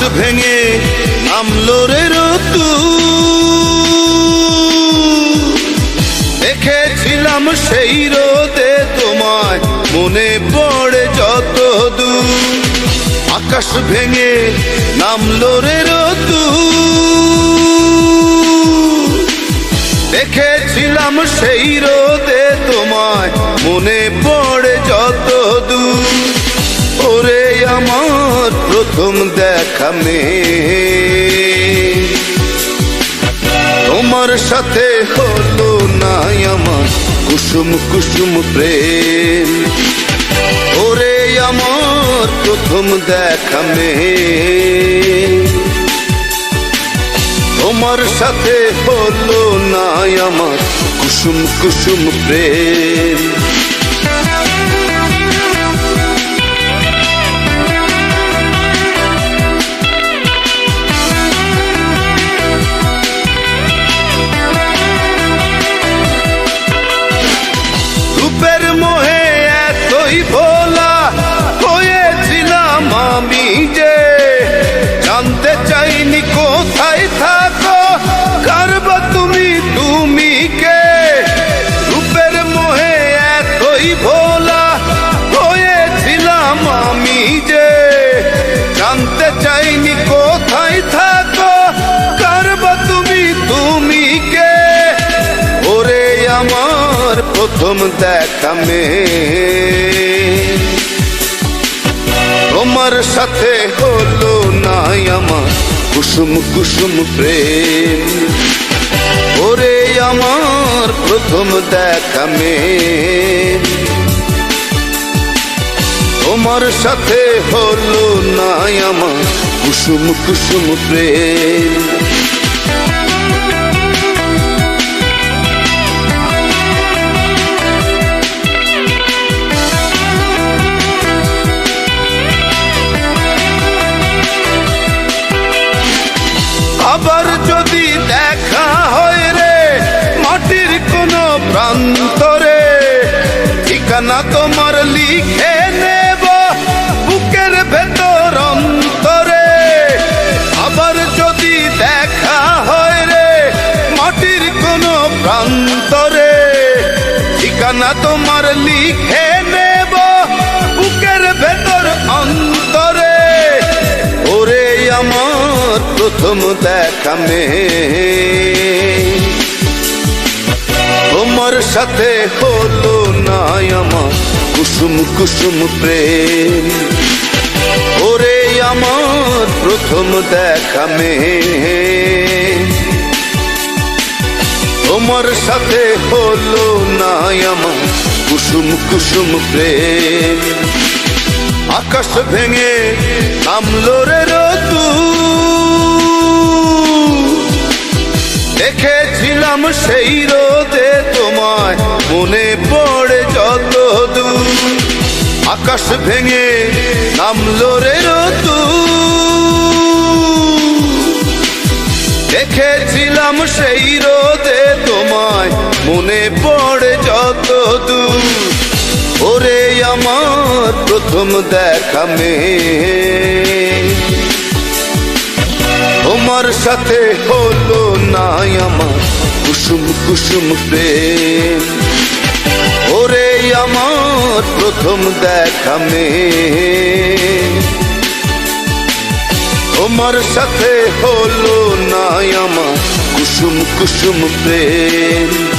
ভেঙে নামলো রে দেখেছিলাম সেই রোদে তোমায়, মনে পড়ে যত দূর আকাশ ভেঙে নামলো রে দেখেছিলাম সেই রোদে প্রথম দেখা মেয়ে তোমার সাথে হলো না আমার কুসুম কুসুম প্রেম ওরে আমার প্রথম দেখা মেয়ে তোমার সাথে হলো না আমার কুসুম কুসুম প্রেম এতই ভোলা হয়েছিলাম আমি যে। জানতে চাইনি কোথায় থাকো, কারবা তুমি তুমি কে? ওরে আমার প্রথম দেখা মেয়ে। তোমার সাথে হলো না আমার কুসুম কুসুম প্রেম। প্রথম দেখা মেয়ে। তোমার সাথে হলো না আমার কুসুম কুসুম প্রেম। প্রান্তরে ঠিকানা তোমার লিখে নেব, বুকের ভেতর অন্তরে। আবার যদি দেখা হয় রে, মাটির কোন প্রান্তরে। ঠিকানা তোমার লিখে নেব, বুকের ভেতর অন্তরে। ওরে আমার প্রথম দেখা মেয়ে। তোমার সাথে হলো না আমার কুসুম কুসুম প্রেম। ওরে আমার প্রথম দেখা মেয়ে। তোমার সাথে হলো না আমার কুসুম কুসুম প্রেম। আকাশ ভেঙে নামলো রে রতু। দেখেছিলাম সেই রোদে মনে পড়ে যত দূর। আকাশ ভেঙে নামলো রে রতু। দেখেছিলাম সেই রোদে তোমায়, মনে পড়ে যত দূর। ওরে আমার প্রথম দেখা মেয়ে। তোমার সাথে হলো না আমার কুসুম কুসুম প্রেম। আমার প্রথম দেখা মেয়ে। তোমার সাথে হলো না আমার কুসুম কুসুম প্রেম।